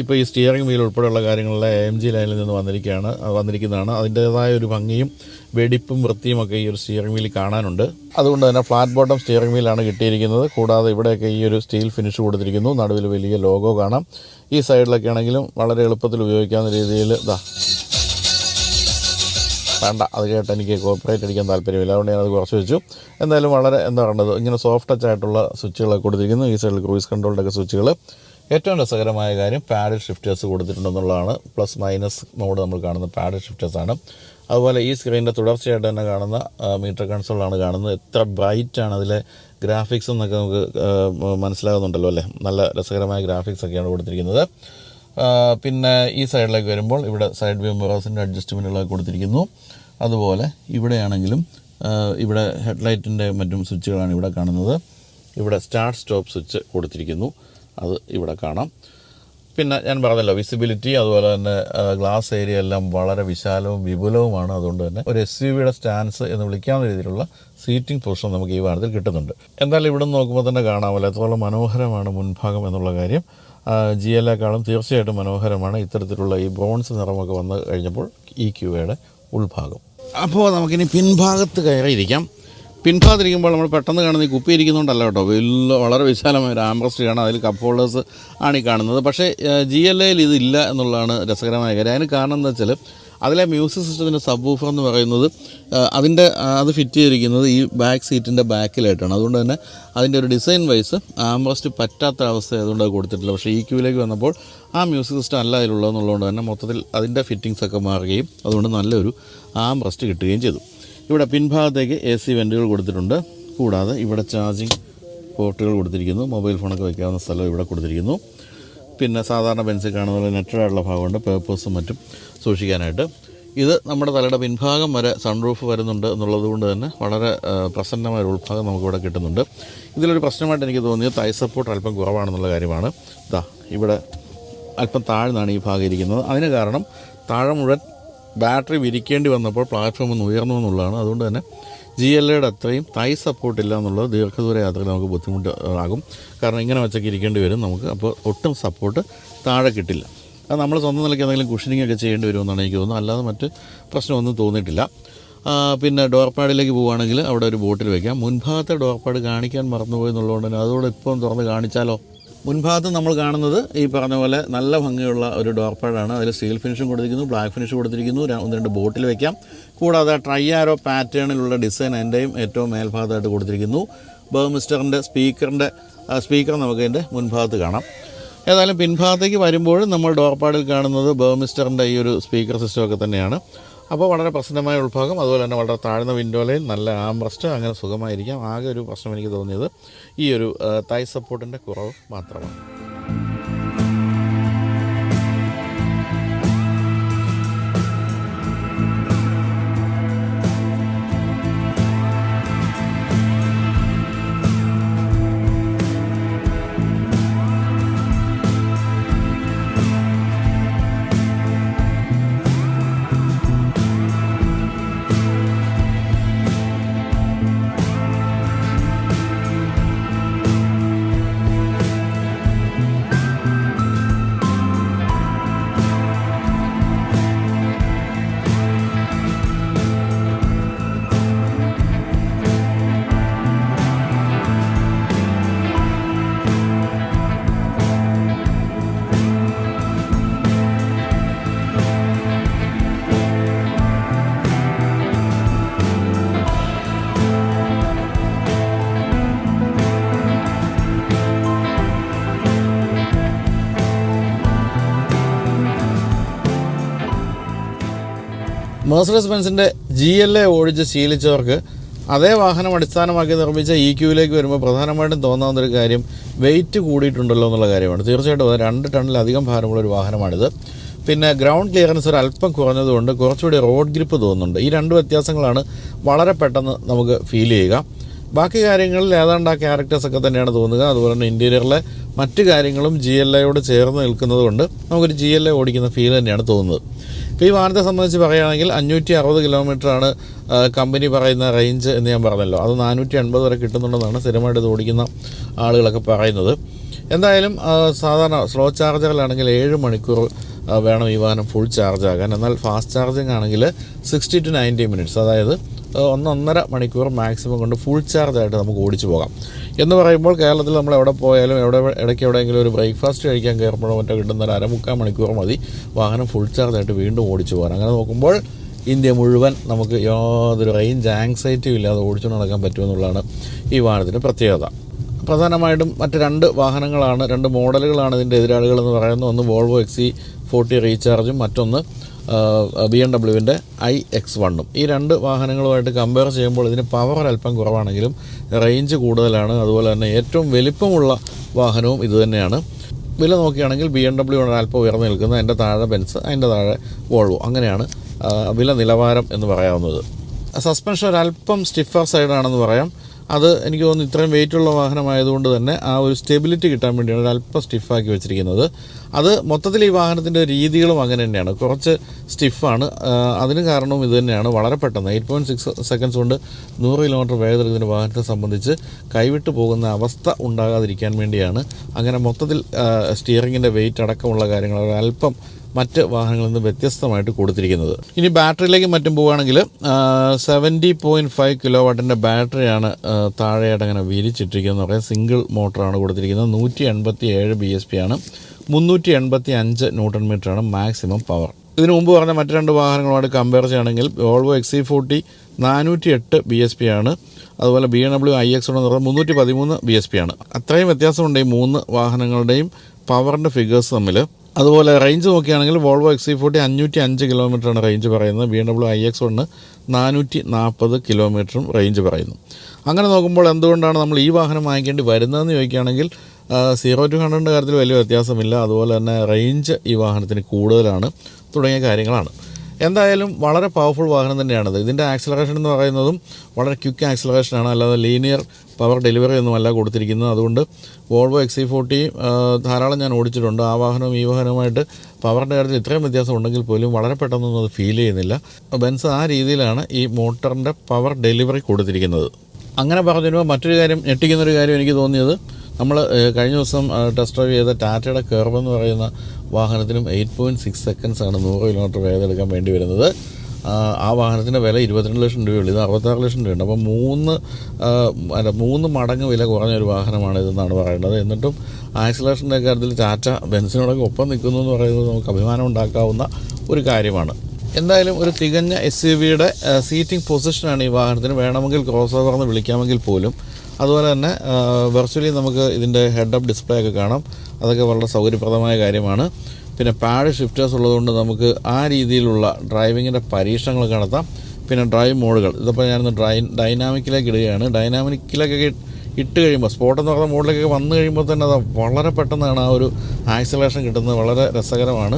ഇപ്പോൾ ഈ സ്റ്റിയറിംഗ് വീൽ ഉൾപ്പെടെയുള്ള കാര്യങ്ങളിലെ എ എം ജി ലൈനിൽ നിന്ന് വന്നിരിക്കുകയാണ് വന്നിരിക്കുന്നതാണ്. അതിന്റേതായ ഒരു ഭംഗിയും വെടിപ്പും വൃത്തിയും ഒക്കെ ഈ ഒരു സ്റ്റിയറിംഗ് വീൽ കാണാനുണ്ട്. അതുകൊണ്ട് തന്നെ ഫ്ലാറ്റ് ബോട്ടം സ്റ്റിയറിംഗ് വീലാണ് കിട്ടിയിരിക്കുന്നത്. കൂടാതെ ഇവിടെയൊക്കെ ഈ ഒരു സ്റ്റീൽ ഫിനിഷ് കൊടുത്തിരിക്കുന്നു. നടുവിൽ വലിയ ലോഗോ കാണാം. ഈ സൈഡിലൊക്കെ ആണെങ്കിലും വളരെ എളുപ്പത്തിൽ ഉപയോഗിക്കാവുന്ന രീതിയിൽ ഇതാ വേണ്ട. അത് കേട്ട് എനിക്ക് കോപ്പറേറ്റ് അടിക്കാൻ താല്പര്യമില്ല. അതുകൊണ്ട് ഞാനത് കുറച്ച് വെച്ചു. എന്തായാലും വളരെ എന്താ പറയുന്നത് ഇങ്ങനെ സോഫ്റ്റ് ടച്ച് ആയിട്ടുള്ള സ്വിച്ചുകളൊക്കെ കൊടുത്തിരിക്കുന്നു. ഈ സൈഡിൽ ക്രൂയിസ് കൺട്രോളിന്റെ ഒക്കെ സ്വിച്ചുകൾ ഏറ്റവും രസകരമായ കാര്യം പാഡിൽ ഷിഫ്റ്റേഴ്സ് കൊടുത്തിട്ടുണ്ടെന്നുള്ളതാണ് പ്ലസ് മൈനസ് മോഡ് നമ്മൾ കാണുന്ന പാഡിൽ ഷിഫ്റ്റേഴ്സാണ് അതുപോലെ ഈ സ്ക്രീനിന്റെ തുടർച്ചയായിട്ട് തന്നെ കാണുന്ന മീറ്റർ കൺസോളാണ് കാണുന്നത്. എത്ര ബ്രൈറ്റ് ആണ് അതിലെ ഗ്രാഫിക്സ് എന്നൊക്കെ നമുക്ക് മനസ്സിലാകുന്നുണ്ടല്ലോ അല്ലേ? നല്ല രസകരമായ ഗ്രാഫിക്സ് ഒക്കെയാണ് കൊടുത്തിരിക്കുന്നത്. പിന്നെ ഈ സൈഡിലേക്ക് വരുമ്പോൾ ഇവിടെ സൈഡ് വ്യൂ മിറേഴ്സിന്റെ അഡ്ജസ്റ്റ്മെന്റുകളൊക്കെ കൊടുത്തിരിക്കുന്നു. അതുപോലെ ഇവിടെയാണെങ്കിലും ഇവിടെ ഹെഡ്ലൈറ്റിന്റെ മറ്റും സ്വിച്ചുകളാണ് ഇവിടെ കാണുന്നത്. ഇവിടെ സ്റ്റാർട്ട് സ്റ്റോപ്പ് സ്വിച്ച് കൊടുത്തിരിക്കുന്നു. അത് ഇവിടെ കാണാം. പിന്നെ ഞാൻ പറഞ്ഞല്ലോ വിസിബിലിറ്റി അതുപോലെ തന്നെ ഗ്ലാസ് ഏരിയ എല്ലാം വളരെ വിശാലവും വിപുലവുമാണ്. അതുകൊണ്ട് തന്നെ ഒരു എസ് യു വിയുടെ സ്റ്റാൻസ് എന്ന് വിളിക്കാവുന്ന രീതിയിലുള്ള സീറ്റിംഗ് പൊസിഷൻ നമുക്ക് ഈ വാഹനത്തിൽ കിട്ടുന്നുണ്ട്. എന്തായാലും ഇവിടെ നോക്കുമ്പോൾ തന്നെ കാണാമല്ലോ എത്രത്തോളം മനോഹരമാണ് മുൻഭാഗം എന്നുള്ള കാര്യം. ജി എല്ലേക്കാളും തീർച്ചയായിട്ടും മനോഹരമാണ്. ഇത്തരത്തിലുള്ള ഈ ബ്രോൺസ് നിറമൊക്കെ വന്നു കഴിഞ്ഞപ്പോൾ ഈ ക്യൂവയുടെ ഉൾഭാഗം. അപ്പോൾ നമുക്കിനി പിൻഭാഗത്ത് കയറിയിരിക്കാം. പിൻഭാഗത്തിരിക്കുമ്പോൾ നമ്മൾ പെട്ടെന്ന് കാണുന്ന ഈ കുപ്പി ഇരിക്കുന്നതുകൊണ്ടല്ല കേട്ടോ. വലിയ വളരെ വിശാലമായ ഒരു ആംബ്രസ്റ്റ് കാണാം അതിൽ കപ്പ് ഹോൾഡേഴ്സ് ആണ് ഈ കാണുന്നത്. പക്ഷേ ജി എൽ എയിൽ ഇതില്ല എന്നുള്ളതാണ് രസകരമായ കാര്യം. അതിന് കാരണം എന്താ വെച്ചാൽ അതിലെ മ്യൂസിക് സിസ്റ്റത്തിന്റെ സബ് എന്ന് പറയുന്നത് അതിന്റെ അത് ഫിറ്റ് ചെയ്തിരിക്കുന്നത് ഈ ബാക്ക് സീറ്റിന്റെ ബാക്കിലായിട്ടാണ്. അതുകൊണ്ട് തന്നെ അതിന്റെ ഒരു ഡിസൈൻ വൈസ് ആംബ്രസ്റ്റ് പറ്റാത്ത അവസ്ഥ ആയതുകൊണ്ട് കൊടുത്തിട്ടില്ല പക്ഷേ ഈ ക്യൂവിലേക്ക് വന്നപ്പോൾ ആ മ്യൂസിക് സിസ്റ്റം അല്ല അതിലുള്ളതെന്നുള്ളതുകൊണ്ട് തന്നെ മൊത്തത്തിൽ അതിന്റെ ഫിറ്റിങ്സ് ഒക്കെ മാറുകയും അതുകൊണ്ട് നല്ലൊരു ആംബ്രസ്റ്റ് കിട്ടുകയും ചെയ്തു. ഇവിടെ പിൻഭാഗത്തേക്ക് എ സി വെന്റുകൾ കൊടുത്തിട്ടുണ്ട്. കൂടാതെ ഇവിടെ ചാർജിങ് പോർട്ടുകൾ കൊടുത്തിരിക്കുന്നു. മൊബൈൽ ഫോണൊക്കെ വയ്ക്കാവുന്ന സ്ഥലം ഇവിടെ കൊടുത്തിരിക്കുന്നു. പിന്നെ സാധാരണ പെൻസിൽ കാണുന്ന പോലെ നെറ്റഡായിട്ടുള്ള ഭാഗമുണ്ട് പേപ്പേഴ്സും മറ്റും സൂക്ഷിക്കാനായിട്ട്. ഇത് നമ്മുടെ തലയുടെ പിൻഭാഗം വരെ സൺറൂഫ് വരുന്നുണ്ട് എന്നുള്ളത് കൊണ്ട് തന്നെ വളരെ പ്രസന്നമായ ഉൾഭാഗം നമുക്കിവിടെ കിട്ടുന്നുണ്ട്. ഇതിലൊരു പ്രശ്നമായിട്ട് എനിക്ക് തോന്നിയത് തൈ സപ്പോർട്ട് അല്പം കുറവാണെന്നുള്ള കാര്യമാണ്. ഇതാ ഇവിടെ അല്പം താഴ്ന്നാണ് ഈ ഭാഗം ഇരിക്കുന്നത്. അതിന് കാരണം താഴെ മുഴുവൻ ബാറ്ററി വിരിക്കേണ്ടി വന്നപ്പോൾ പ്ലാറ്റ്ഫോം ഒന്ന് ഉയർന്നു എന്നുള്ളതാണ്. അതുകൊണ്ട് തന്നെ ജി എൽ എയുടെ അത്രയും തൈ സപ്പോർട്ട് ഇല്ല എന്നുള്ളത് ദീർഘദൂര യാത്രയിൽ നമുക്ക് ബുദ്ധിമുട്ട് ആകും കാരണം ഇങ്ങനെ വെച്ചൊക്കെ ഇരിക്കേണ്ടി വരും നമുക്ക്. അപ്പോൾ ഒട്ടും സപ്പോർട്ട് താഴെ കിട്ടില്ല. അത് നമ്മൾ സ്വന്തം നിലയ്ക്ക് എന്തെങ്കിലും കുഷനിങ് ഒക്കെ ചെയ്യേണ്ടി വരുമെന്നാണ് എനിക്ക് തോന്നുന്നത്. അല്ലാതെ മറ്റ് പ്രശ്നമൊന്നും തോന്നിയിട്ടില്ല. പിന്നെ ഡോർ പാഡിലേക്ക് പോവുകയാണെങ്കിൽ അവിടെ ഒരു ബോട്ടിൽ വയ്ക്കാം മുൻഭാഗത്തെ ഡോർ പാഡ് കാണിക്കാൻ മറന്നുപോയി എന്നുള്ളതുകൊണ്ട് തന്നെ അതുകൂടെ ഇപ്പം തുറന്ന് കാണിച്ചാലോ? മുൻഭാഗത്ത് നമ്മൾ കാണുന്നത് ഈ പറഞ്ഞ പോലെ നല്ല ഭംഗിയുള്ള ഒരു ഡോർ പാഡാണ് അതിൽ സ്റ്റീൽ ഫിനിഷും കൊടുത്തിരിക്കുന്നു ബ്ലാക്ക് ഫിനിഷ് കൊടുത്തിരിക്കുന്നു. ഒന്ന് രണ്ട് ബോട്ടിൽ വെക്കാം. കൂടാതെ ട്രൈ ആരോ പാറ്റേണിലുള്ള ഡിസൈൻ എന്റെയും ഏറ്റവും മേൽഭാഗത്തായിട്ട് കൊടുത്തിരിക്കുന്നു. ബേമിസ്റ്ററിന്റെ സ്പീക്കറിന്റെ സ്പീക്കർ നമുക്ക് അതിന്റെ മുൻഭാഗത്ത് കാണാം. ഏതായാലും പിൻഭാഗത്തേക്ക് വരുമ്പോൾ നമ്മൾ ഡോർപാഡിൽ കാണുന്നത് ബേമിസ്റ്ററിന്റെ ഈ ഒരു സ്പീക്കർ സിസ്റ്റമൊക്കെ തന്നെയാണ്. അപ്പോൾ വളരെ പ്രസന്നമായ ഉൾഭാഗം അതുപോലെ തന്നെ വളരെ താഴ്ന്ന വിൻഡോലയിൽ നല്ല ആംബ്രസ്റ്റ് അങ്ങനെ സുഖമായിരിക്കാം. ആകെ ഒരു പ്രശ്നം എനിക്ക് തോന്നിയത് ഈ ഒരു തൈ സപ്പോർട്ടിന്റെ കുറവ് മാത്രമാണ്. മേഴ്സഡസ് ബെൻസിന്റെ ജി എൽ എ ഓടിച്ച് ശീലിച്ചവർക്ക് അതേ വാഹനം അടിസ്ഥാനമാക്കി നിർമ്മിച്ച ഇ ക്യൂവിലേക്ക് വരുമ്പോൾ പ്രധാനമായിട്ടും തോന്നാവുന്ന ഒരു കാര്യം വെയിറ്റ് കൂടിയിട്ടുണ്ടല്ലോ എന്നുള്ള കാര്യമാണ്. തീർച്ചയായിട്ടും രണ്ട് ടണ്ണിലധികം ഭാരമുള്ള ഒരു വാഹനമാണിത്. പിന്നെ ഗ്രൗണ്ട് ക്ലിയറൻസ് ഒരു അല്പം കുറഞ്ഞതുകൊണ്ട് കുറച്ചുകൂടി റോഡ് ഗ്രിപ്പ് തോന്നുന്നുണ്ട്. ഈ രണ്ട് വ്യത്യാസങ്ങളാണ് വളരെ പെട്ടെന്ന് നമുക്ക് ഫീൽ ചെയ്യുക. ബാക്കി കാര്യങ്ങളിൽ ഏതാണ്ട് ആ ക്യാരക്ടേഴ്സ് ഒക്കെ തന്നെയാണ് തോന്നുക. അതുപോലെ തന്നെ ഇന്റീരിയറിലെ മറ്റ് കാര്യങ്ങളും ജി എൽ എയോട് ചേർന്ന് നിൽക്കുന്നത് കൊണ്ട് നമുക്കൊരു ജി എൽ എ ഓടിക്കുന്ന ഫീൽ തന്നെയാണ് തോന്നുന്നത്. ഇപ്പോൾ ഈ വാഹനത്തെ സംബന്ധിച്ച് പറയുകയാണെങ്കിൽ അഞ്ഞൂറ്റി അറുപത് കിലോമീറ്ററാണ് കമ്പനി പറയുന്ന റേഞ്ച് എന്ന് ഞാൻ പറഞ്ഞല്ലോ. അത് നാനൂറ്റി അൻപത് വരെ കിട്ടുന്നുണ്ടെന്നാണ് സ്ഥിരമായിട്ട് ഇത് ഓടിക്കുന്ന ആളുകളൊക്കെ പറയുന്നത്. എന്തായാലും സാധാരണ സ്ലോ ചാർജറിലാണെങ്കിൽ ഏഴ് മണിക്കൂർ വേണം ഈ വാഹനം ഫുൾ ചാർജ് ആകാൻ. എന്നാൽ ഫാസ്റ്റ് ചാർജിങ് ആണെങ്കിൽ സിക്സ്റ്റി ടു നയന്റി മിനിറ്റ്സ് അതായത് ഒന്നൊന്നര മണിക്കൂർ മാക്സിമം കൊണ്ട് ഫുൾ ചാർജ് ആയിട്ട് നമുക്ക് ഓടിച്ചു പോകാം. എന്ന് പറയുമ്പോൾ കേരളത്തിൽ നമ്മൾ എവിടെ പോയാലും എവിടെ ഇടയ്ക്ക് എവിടെയെങ്കിലും ഒരു ബ്രേക്ക്ഫാസ്റ്റ് കഴിക്കാൻ കയറുമ്പോഴോ മറ്റോ കിട്ടുന്ന ഒരു അരമുക്കാൽ മണിക്കൂർ മതി. വാഹനം ഫുൾ ചാർജ് ആയിട്ട് വീണ്ടും ഓടിച്ചു പോകാൻ അങ്ങനെ നോക്കുമ്പോൾ ഇന്ത്യ മുഴുവൻ നമുക്ക് യാതൊരു റേഞ്ച് ആങ്സൈറ്റിയും ഇല്ലാതെ ഓടിച്ചു നടക്കാൻ പറ്റുമെന്നുള്ളതാണ് ഈ വാഹനത്തിന്റെ പ്രത്യേകത. പ്രധാനമായിട്ടും മറ്റ് രണ്ട് വാഹനങ്ങളാണ് രണ്ട് മോഡലുകളാണ് ഇതിന്റെ എതിരാളികൾ എന്ന് പറയുന്നത്. ഒന്ന് വോൾവോ എക്സി ഫോർട്ടി റീചാർജും മറ്റൊന്ന് ബി എം ഡബ്ല്യുവിന്റെ ഐ എക്സ് വണ്ണും ഈ രണ്ട് വാഹനങ്ങളുമായിട്ട് കമ്പയർ ചെയ്യുമ്പോൾ ഇതിന് പവർ അല്പം കുറവാണെങ്കിലും റേഞ്ച് കൂടുതലാണ്. അതുപോലെ തന്നെ ഏറ്റവും വലിപ്പമുള്ള വാഹനവും ഇതുതന്നെയാണ് വില നോക്കുകയാണെങ്കിൽ ബി എം ഡബ്ല്യു ആണ് അല്പം ഉയർന്നു നിൽക്കുന്നത്. അതിന്റെ താഴെ ബെൻസ് അതിന്റെ താഴെ വോൾവോ അങ്ങനെയാണ് വില നിലവാരം എന്ന് പറയാവുന്നത്. സസ്പെൻഷൻ ഒരല്പം സ്റ്റിഫർ സൈഡാണെന്ന് പറയാം. അത് എനിക്ക് തോന്നുന്നു ഇത്രയും വെയിറ്റ് ഉള്ള വാഹനമായതുകൊണ്ട് തന്നെ ആ ഒരു സ്റ്റെബിലിറ്റി കിട്ടാൻ വേണ്ടിയാണ് ഒരു അല്പം സ്റ്റിഫാക്കി വെച്ചിരിക്കുന്നത്. അത് മൊത്തത്തിൽ ഈ വാഹനത്തിന്റെ രീതികളും അങ്ങനെ തന്നെയാണ്. കുറച്ച് സ്റ്റിഫാണ്. അതിന് കാരണവും ഇത് തന്നെയാണ്. വളരെ പെട്ടെന്ന് എയ്റ്റ് പോയിന്റ് സിക്സ് സെക്കൻഡ്സ് കൊണ്ട് നൂറ് കിലോമീറ്റർ വേഗതയുടെ വാഹനത്തെ സംബന്ധിച്ച് കൈവിട്ട് പോകുന്ന അവസ്ഥ ഉണ്ടാകാതിരിക്കാൻ വേണ്ടിയാണ്. അങ്ങനെ മൊത്തത്തിൽ സ്റ്റിയറിങ്ങിന്റെ വെയിറ്റ് അടക്കമുള്ള കാര്യങ്ങൾ അല്പം മറ്റ് വാഹനങ്ങളിൽ നിന്ന് വ്യത്യസ്തമായിട്ട് കൊടുത്തിരിക്കുന്നത്. ഇനി ബാറ്ററിയിലേക്ക് മറ്റും പോവുകയാണെങ്കിൽ സെവന്റി പോയിന്റ് ഫൈവ് കിലോ വാട്ടിന്റെ ബാറ്ററിയാണ് താഴെയായിട്ട് അങ്ങനെ വിരിച്ചിട്ടിരിക്കുന്നത്. എന്ന് പറയാം. സിംഗിൾ മോട്ടറാണ് കൊടുത്തിരിക്കുന്നത്. നൂറ്റി എൺപത്തി ഏഴ് ബി എസ് പി ആണ്. മുന്നൂറ്റി എൺപത്തി അഞ്ച് ന്യൂട്ടൺ മീറ്ററാണ് മാക്സിമം പവർ ഇതിനു മുമ്പ് പറഞ്ഞ മറ്റു രണ്ട് വാഹനങ്ങളുമായിട്ട് കമ്പയർ ചെയ്യുകയാണെങ്കിൽ ഓൾവോ എക്സി ഫോർട്ടി നാനൂറ്റി എട്ട് ബി എസ് പി ആണ്. അതുപോലെ B M W I X എന്ന് പറയുന്നത് മുന്നൂറ്റി പതിമൂന്ന് ബി എസ് പി ആണ്. അത്രയും വ്യത്യാസമുണ്ട് ഈ മൂന്ന് വാഹനങ്ങളുടെയും പവറിന്റെ ഫിഗേഴ്സ് തമ്മിൽ അതുപോലെ റേഞ്ച് നോക്കുകയാണെങ്കിൽ വോൾവോ എക്സ് ഫോർട്ടി അഞ്ഞൂറ്റി അഞ്ച് കിലോമീറ്ററാണ് റേഞ്ച് പറയുന്നത്. B M W I X one നാനൂറ്റി നാൽപ്പത് കിലോമീറ്ററും റേഞ്ച് പറയുന്നു. അങ്ങനെ നോക്കുമ്പോൾ എന്തുകൊണ്ടാണ് നമ്മൾ ഈ വാഹനം വാങ്ങിക്കേണ്ടി വരുന്നതെന്ന് ചോദിക്കുകയാണെങ്കിൽ സീറോ ടു ഹൺഡ്രഡിന്റെ കാര്യത്തിൽ വലിയ വ്യത്യാസമില്ല. അതുപോലെ തന്നെ റേഞ്ച് ഈ വാഹനത്തിന് കൂടുതലാണ്. തുടങ്ങിയ കാര്യങ്ങളാണ്. എന്തായാലും വളരെ പവർഫുൾ വാഹനം തന്നെയാണത്. ഇതിന്റെ ആക്സലറേഷൻ എന്ന് പറയുന്നതും വളരെ ക്വിക്ക് ആക്സലറേഷനാണ് അല്ലാതെ ലീനിയർ പവർ ഡെലിവറി ഒന്നുമല്ല കൊടുത്തിരിക്കുന്നത്. അതുകൊണ്ട് വോൾവോ എക്സി ഫോർട്ടി ധാരാളം ഞാൻ ഓടിച്ചിട്ടുണ്ട്. ആ വാഹനവും ഈ വാഹനവുമായിട്ട് പവറിന്റെ കാര്യത്തിൽ ഇത്രയും വ്യത്യാസം ഉണ്ടെങ്കിൽ പോലും വളരെ പെട്ടെന്നൊന്നും അത് ഫീൽ ചെയ്യുന്നില്ല. ബെൻസ് ആ രീതിയിലാണ് ഈ മോട്ടറിന്റെ പവർ ഡെലിവറി കൊടുത്തിരിക്കുന്നത്. അങ്ങനെ പറഞ്ഞു വരുമ്പോൾ മറ്റൊരു കാര്യം ഞെട്ടിക്കുന്നൊരു കാര്യം എനിക്ക് തോന്നിയത് നമ്മൾ കഴിഞ്ഞ ദിവസം ടെസ്റ്റ് ഡ്രൈവ് ചെയ്ത ടാറ്റയുടെ കെർവ് എന്ന് പറയുന്ന വാഹനത്തിനും എയ്റ്റ് പോയിന്റ് സിക്സ് സെക്കൻഡ്സ് ആണ് നൂറ് കിലോമീറ്റർ വേഗത എടുക്കാൻ വേണ്ടി വരുന്നത്. ആ, വാഹനത്തിന്റെ വില ഇരുപത്തിരണ്ട് ലക്ഷം രൂപയുള്ളൂ. ഇത് അറുപത്താറ് ലക്ഷം രൂപയുണ്ട്. അപ്പോൾ മൂന്ന് അല്ല മൂന്ന് മടങ്ങ് വില കുറഞ്ഞ ഒരു വാഹനമാണ് ഇതെന്നാണ് പറയുന്നത്. എന്നിട്ടും ആക്സിലേഷന്റെ കാര്യത്തിൽ ടാറ്റ ബെൻസിനോടൊക്കെ ഒപ്പം നിൽക്കുന്നു എന്ന് പറയുന്നത് നമുക്ക് അഭിമാനം ഉണ്ടാക്കാവുന്ന ഒരു കാര്യമാണ്. എന്തായാലും ഒരു തികഞ്ഞ എസ് യു വിയുടെ സീറ്റിംഗ് പൊസിഷനാണ് ഈ വാഹനത്തിന് വേണമെങ്കിൽ ക്രോസ് ഓവർ എന്ന് വിളിക്കാമെങ്കിൽ പോലും അതുപോലെ തന്നെ വെർച്വലി നമുക്ക് ഇതിന്റെ ഹെഡ് അപ്പ് ഡിസ്പ്ലേ ഒക്കെ കാണാം. അതൊക്കെ വളരെ സൗകര്യപ്രദമായ കാര്യമാണ്. പിന്നെ പാഡ് ഷിഫ്റ്റേഴ്സ് ഉള്ളതുകൊണ്ട് നമുക്ക് ആ രീതിയിലുള്ള ഡ്രൈവിങ്ങിന്റെ പരീക്ഷണങ്ങൾ നടത്താം. പിന്നെ ഡ്രൈവ് മോഡുകൾ ഇതിപ്പോൾ ഞാനൊന്ന് ഡ്രൈ ഡൈനാമിക്കിലേക്ക് ഇടുകയാണ്. ഡൈനാമിക്കിലേക്കൊക്കെ ഇട്ട് കഴിയുമ്പോൾ സ്പോട്ട് എന്ന് മോഡിലേക്കൊക്കെ വന്നു കഴിയുമ്പോൾ തന്നെ അത് വളരെ പെട്ടെന്നാണ് ആ ഒരു ആക്സലേഷൻ കിട്ടുന്നത്. വളരെ രസകരമാണ്.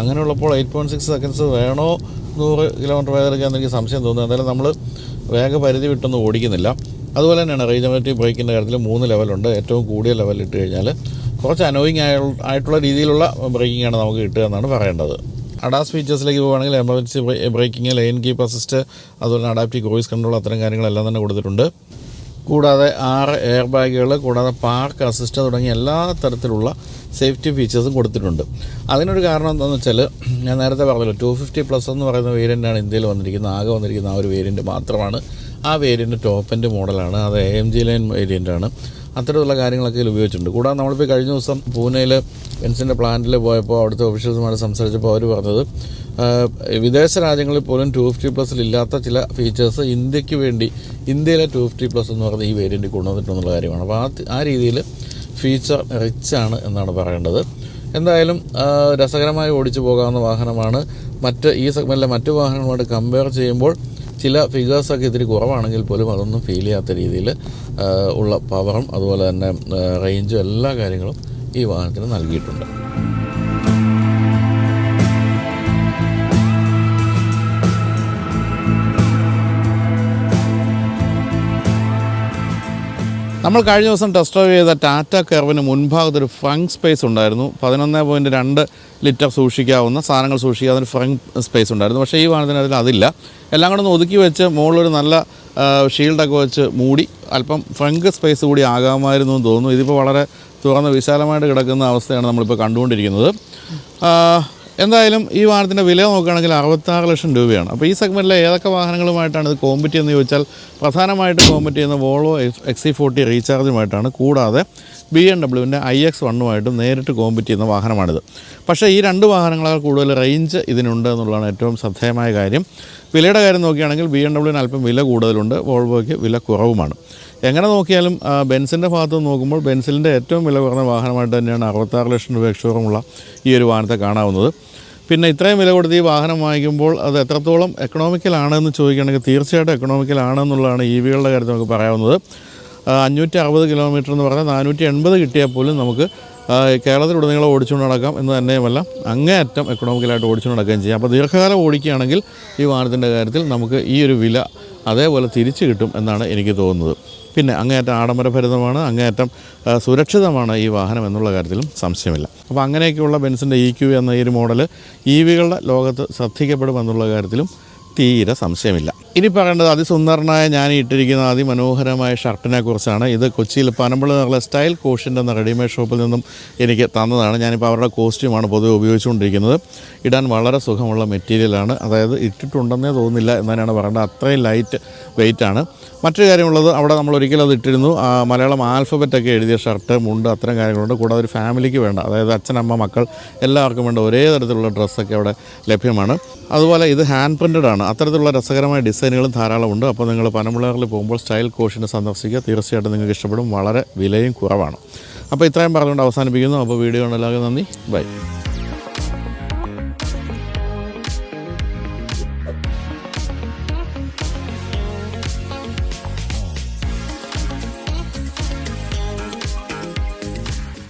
അങ്ങനെയുള്ളപ്പോൾ എയ്റ്റ് പോയിന്റ് സിക്സ് സെക്കൻഡ്സ് വേണോ? നൂറ് കിലോമീറ്റർ വേഗം എനിക്ക് സംശയം തോന്നുന്നു. എന്തായാലും നമ്മൾ വേഗപരിധി വിട്ടൊന്നും ഓടിക്കുന്നില്ല. അതുപോലെ തന്നെയാണ് റീജനറേറ്റീവ് ബ്രേക്കിന്റെ കാര്യത്തിൽ മൂന്ന് ലെവലുണ്ട്. ഏറ്റവും കൂടിയ ലെവൽ ഇട്ട് കഴിഞ്ഞാൽ കുറച്ച് അനോയിങ് ആയിട്ടുള്ള രീതിയിലുള്ള ബ്രേക്കിംഗ് ആണ് നമുക്ക് കിട്ടുക എന്നാണ് പറയേണ്ടത്. അഡാസ് ഫീച്ചേഴ്സിലേക്ക് പോകുകയാണെങ്കിൽ emergency braking lane keep assist അതുപോലെ അഡാപ്റ്റീവ് വോയിസ് കൺട്രോൾ അത്തരം കാര്യങ്ങളെല്ലാം തന്നെ കൊടുത്തിട്ടുണ്ട്. കൂടാതെ ആറ് എയർ ബാഗുകൾ കൂടാതെ പാർക്ക് അസിസ്റ്റ് തുടങ്ങിയ എല്ലാ തരത്തിലുള്ള സേഫ്റ്റി ഫീച്ചേഴ്സും കൊടുത്തിട്ടുണ്ട്. അതിനൊരു കാരണം എന്താണെന്ന് വെച്ചാൽ ഞാൻ നേരത്തെ പറഞ്ഞല്ലോ ടു ഫിഫ്റ്റി പ്ലസ് എന്ന് പറയുന്ന വേരിയന്റാണ് ഇന്ത്യയിൽ വന്നിരിക്കുന്നത്. ആകെ വന്നിരിക്കുന്ന ആ ഒരു വേരിയന്റ് മാത്രമാണ്. ആ വേരിയന്റ് ടോപ്പ് എൻഡ് മോഡലാണ് അത് എ എം ജി ലൈൻ വേരിയന്റാണ് അത്തരത്തിലുള്ള കാര്യങ്ങളൊക്കെ ഇതിൽ ഉപയോഗിച്ചിട്ടുണ്ട്. കൂടാതെ നമ്മളിപ്പോൾ കഴിഞ്ഞ ദിവസം പൂനെയിൽ എൻസിന്റെ പ്ലാന്റിൽ പോയപ്പോൾ അവിടുത്തെ ഓഫീഷ്യൽസുമായി സംസാരിച്ചപ്പോൾ അവർ പറഞ്ഞത് വിദേശ രാജ്യങ്ങളിൽ പോലും ടു ഫിഫ്റ്റി പ്ലസിൽ ഇല്ലാത്ത ചില ഫീച്ചേഴ്സ് ഇന്ത്യയ്ക്ക് വേണ്ടി ഇന്ത്യയിലെ ടു ഫിഫ്റ്റി പ്ലസ് എന്ന് പറയുന്ന ഈ വേരിയന്റ് കൊണ്ടുവന്നിട്ടുള്ള കാര്യമാണ്. അപ്പോൾ ആ ആ രീതിയിൽ ഫീച്ചർ റിച്ച് ആണ് എന്നാണ് പറയേണ്ടത്. എന്തായാലും രസകരമായി ഓടിച്ചു പോകാവുന്ന വാഹനമാണ്. മറ്റ് ഈ സെഗ്മെന്റിലെ മറ്റു വാഹനങ്ങളുമായിട്ട് കമ്പയർ ചെയ്യുമ്പോൾ ചില ഫിഗേഴ്സൊക്കെ ഇത്തിരി കുറവാണെങ്കിൽ പോലും അതൊന്നും ഫീൽ ചെയ്യാത്ത രീതിയിൽ ഉള്ള പവറും അതുപോലെ തന്നെ റേഞ്ചും എല്ലാ കാര്യങ്ങളും ഈ വാഹനത്തിന് നൽകിയിട്ടുണ്ട്. നമ്മൾ കഴിഞ്ഞ ദിവസം ടെസ്റ്റ് ഡ്രൈവ് ചെയ്ത ടാറ്റ കെർവിന് മുൻഭാഗത്ത് ഒരു ഫ്രങ്ക് സ്പേസ് ഉണ്ടായിരുന്നു. പതിനൊന്ന് പോയിന്റ് രണ്ട് ലിറ്റർ സൂക്ഷിക്കാവുന്ന സാധനങ്ങൾ സൂക്ഷിക്കാവുന്ന ഒരു ഫ്രങ്ക് സ്പേസ് ഉണ്ടായിരുന്നു. പക്ഷേ ഈ വാഹനത്തിന് അതിൽ അതില്ല. എല്ലാം കൂടെ ഒന്ന് ഒതുക്കി വെച്ച് മുകളിലൊരു നല്ല ഷീൽഡൊക്കെ വെച്ച് മൂടി അല്പം ഫ്രങ്ക് സ്പേസ് കൂടി ആകാമായിരുന്നു എന്ന് തോന്നുന്നു. ഇതിപ്പോൾ വളരെ തുറന്ന് വിശാലമായിട്ട് കിടക്കുന്ന അവസ്ഥയാണ് നമ്മളിപ്പോൾ കണ്ടുകൊണ്ടിരിക്കുന്നത്. എന്തായാലും ഈ വാഹനത്തിന്റെ വില നോക്കുകയാണെങ്കിൽ അറുപത്താറ് ലക്ഷം രൂപയാണ്. അപ്പോൾ ഈ സെഗ്മെന്റിലെ ഏതൊക്കെ വാഹനങ്ങളുമായിട്ടാണ് ഇത് കോമ്പറ്റ് എന്ന് ചോദിച്ചാൽ പ്രധാനമായിട്ട് കോമ്പറ്റ് ചെയ്യുന്ന വോൾവോ എക്സ് ഫോർട്ടി റീചാർജുമായിട്ടാണ് കൂടാതെ ബി എം ഡബ്ല്യുവിന്റെ ഐ എക്സ് വണ്ണുമായിട്ടും നേരിട്ട് കോമ്പറ്റ് ചെയ്യുന്ന വാഹനമാണിത്. പക്ഷേ ഈ രണ്ട് വാഹനങ്ങളാൽ കൂടുതൽ റേഞ്ച് ഇതിനുണ്ട് എന്നുള്ളതാണ് ഏറ്റവും ശ്രദ്ധേയമായ കാര്യം. വിലയുടെ കാര്യം നോക്കുകയാണെങ്കിൽ ബി എം ഡബ്ല്യുവിന് അല്പം വില കൂടുതലുണ്ട് വോൾവോയ്ക്ക് വില കുറവുമാണ്. എങ്ങനെ നോക്കിയാലും ബെൻസിന്റെ ഭാഗത്ത് നോക്കുമ്പോൾ ബെൻസിലിന്റെ ഏറ്റവും വില കുറഞ്ഞ വാഹനമായിട്ട് തന്നെയാണ് അറുപത്താറ് ലക്ഷം രൂപ എക്സ്ഷോറുമുള്ള ഈ ഒരു വാഹനത്തെ കാണാവുന്നത്. പിന്നെ ഇത്രയും വില കൊടുത്ത് ഈ വാഹനം വാങ്ങിക്കുമ്പോൾ അത് എത്രത്തോളം എക്കണോമിക്കലാണെന്ന് ചോദിക്കുകയാണെങ്കിൽ തീർച്ചയായിട്ടും എക്കണോമിക്കലാണെന്നുള്ളതാണ് ഇ വികളുടെ കാര്യത്തിൽ നമുക്ക് പറയാവുന്നത്. അഞ്ഞൂറ്റി അറുപത് കിലോമീറ്റർ എന്ന് പറഞ്ഞാൽ നാനൂറ്റി എൺപത് കിട്ടിയാൽ പോലും നമുക്ക് കേരളത്തിലുടനീളം ഓടിച്ചുകൊണ്ട് നടക്കാം എന്ന് തന്നെയുമല്ല അങ്ങേയറ്റം എക്കണോമിക്കലായിട്ട് ഓടിച്ചുകൊണ്ട് നടക്കുകയും ചെയ്യാം. അപ്പോൾ ദീർഘകാലം ഓടിക്കുകയാണെങ്കിൽ ഈ വാഹനത്തിന്റെ കാര്യത്തിൽ നമുക്ക് ഈ ഒരു വില അതേപോലെ തിരിച്ചു കിട്ടും എന്നാണ് എനിക്ക് തോന്നുന്നത്. പിന്നെ അങ്ങേയറ്റം ആഡംബരഭരിതമാണ് അങ്ങേയറ്റം സുരക്ഷിതമാണ് ഈ വാഹനം എന്നുള്ള കാര്യത്തിലും സംശയമില്ല. അപ്പോൾ അങ്ങനെയൊക്കെയുള്ള ബെൻസിന്റെ ഇ ക്യു എന്ന ഈ ഒരു മോഡൽ ഇ വികളുടെ ലോകത്ത് ശ്രദ്ധിക്കപ്പെടുമെന്നുള്ള കാര്യത്തിലും തീരെ സംശയമില്ല. ഇനി പറയേണ്ടത് അതിസുന്ദരനായ ഞാൻ ഇട്ടിരിക്കുന്ന അതിമനോഹരമായ ഷർട്ടിനെ കുറിച്ചാണ്. ഇത് കൊച്ചിയിൽ പനമ്പിള എന്നുള്ള സ്റ്റൈൽ കോഷിന്റെ എന്ന റെഡിമെയ്ഡ് ഷോപ്പിൽ നിന്നും എനിക്ക് തന്നതാണ്. ഞാനിപ്പോൾ അവരുടെ കോസ്റ്റ്യൂമാണ് പൊതുവെ ഉപയോഗിച്ചുകൊണ്ടിരിക്കുന്നത്. ഇടാൻ വളരെ സുഖമുള്ള മെറ്റീരിയലാണ് അതായത് ഇട്ടിട്ടുണ്ടെന്നേ തോന്നുന്നില്ല എന്നാണ് പറയേണ്ടത്. അത്രയും ലൈറ്റ് വെയിറ്റ് ആണ്. മറ്റൊരു കാര്യമുള്ളത് അവിടെ നമ്മൾ ഒരിക്കലും അത് ഇട്ടിരുന്നു. മലയാളം ആൽഫബറ്റൊക്കെ എഴുതിയ ഷർട്ട് മുണ്ട് അത്തരം കാര്യങ്ങളുണ്ട്. കൂടാതെ ഒരു ഫാമിലിക്ക് വേണ്ട. അതായത് അച്ഛനമ്മ മക്കൾ എല്ലാവർക്കും വേണ്ട ഒരേ തരത്തിലുള്ള ഡ്രസ്സൊക്കെ അവിടെ ലഭ്യമാണ്. അതുപോലെ ഇത് ഹാൻഡ് പ്രിന്റഡ് ആണ്. അത്തരത്തിലുള്ള രസകരമായ ഡിസൈനുകളും ധാരാളമുണ്ട് അപ്പോൾ നിങ്ങൾ പനമ്പിളറിൽ പോകുമ്പോൾ സ്റ്റൈൽ കോഷിനെ സന്ദർശിക്കുക. തീർച്ചയായിട്ടും നിങ്ങൾക്ക് ഇഷ്ടപ്പെടും. വളരെ വിലയും കുറവാണ്. അപ്പോൾ ഇത്രയും പറഞ്ഞുകൊണ്ട് അവസാനിപ്പിക്കുന്നു. അപ്പോൾ വീഡിയോ ഉണ്ടല്ലാതെ നന്ദി. ബൈ.